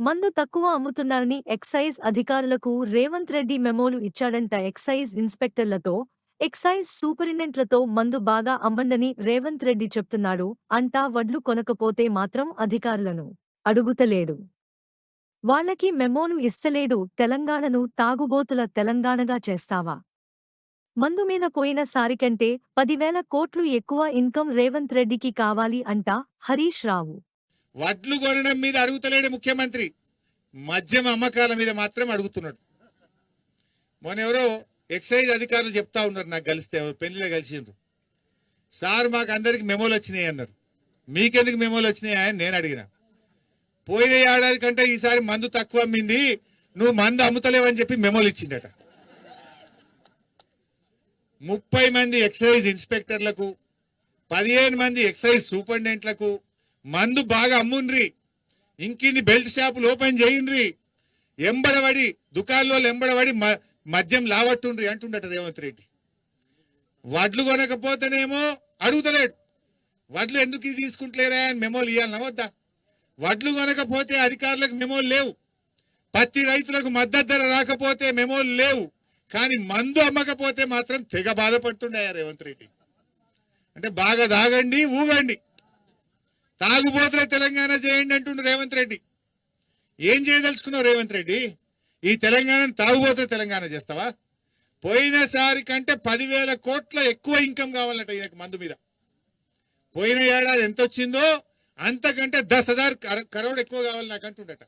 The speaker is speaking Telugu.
మందు తక్కువ అమ్ముతున్నారని ఎక్సైజ్ అధికారులకు రేవంత్ రెడ్డి మెమోలు ఇచ్చాడంట ఎక్సైజ్ ఇన్స్పెక్టర్లతో. ఎక్సైజ్ సూపరింటెంట్లతో మందు బాగా అమ్మండని రేవంత్ రెడ్డి చెప్తున్నాడు. అంటా వడ్లు కొనకపోతే మాత్రం అధికారులను అడుగుతలేడు. వాళ్ళకి మెమోను ఇస్తలేడు. తెలంగాణను తాగుబోతుల తెలంగాణగా చేస్తావా? మందు మీద పోయిన సారికంటే పదివేల కోట్లు ఎక్కువ ఇన్కమ్ రేవంత్ రెడ్డికి కావాలి అంటా హరీష్ రావు. వడ్లు కొనడం మీద అడుగుతలేడు ముఖ్యమంత్రి. మద్యం అమ్మకాల మీద మాత్రం అడుగుతున్నాడు. మొన్న ఎవరో ఎక్సైజ్ అధికారులు చెప్తా ఉన్నారు నాకు కలిస్తే ఎవరు పెళ్ళిలో కలిసిండ్రు. సార్ మాకు అందరికి మెమోలు వచ్చినాయి అన్నారు. మీకెందుకు మెమోలు వచ్చినాయి అని నేను అడిగిన. పోయిన ఏడాది కంటే ఈసారి మందు తక్కువ అమ్మింది నువ్వు మందు అమ్ముతలేవని చెప్పి మెమోలు ఇచ్చిండట. ముప్పై మంది ఎక్సైజ్ ఇన్స్పెక్టర్లకు పదిహేను మంది ఎక్సైజ్ సూపరింటెంట్లకు మందు బాగా అమ్ముండ్రి. ఇంకిన్ని బెల్ట్ షాపులు ఓపెన్ చేయండ్రి. ఎంబడబడి దుకాణంలో ఎంబడబడి మ- మద్యం లావట్టుండ్రి అంటుండట రేవంత్ రెడ్డి. వడ్లు కొనకపోతేనేమో అడుగుతలేడు. వడ్లు ఎందుకు ఇది తీసుకుంటలేరా అని మెమోలు ఇవ్వాలన్నా వద్దా. వడ్లు కొనకపోతే అధికారులకు మెమోలు లేవు. పత్తి రైతులకు మద్దతు ధర రాకపోతే మెమోలు లేవు. కానీ మందు అమ్మకపోతే మాత్రం తెగ బాధపడుతుండే రేవంత్ రెడ్డి. అంటే బాగా దాగండి ఊగండి. తాగుబోతులే తెలంగాణ చేయండి అంటుండు రేవంత్ రెడ్డి. ఏం చేయదలుచుకున్నావు రేవంత్ రెడ్డి? ఈ తెలంగాణను తాగుబోతుల తెలంగాణ చేస్తావా? పోయినసారి కంటే పదివేల కోట్ల ఎక్కువ ఇన్కమ్ కావాలంట ఈయనకు మందు మీద. పోయిన ఏడాది ఎంత వచ్చిందో అంతకంటే దస్ హజార్ కరోడ్ ఎక్కువ కావాలి నాకు అంటుండట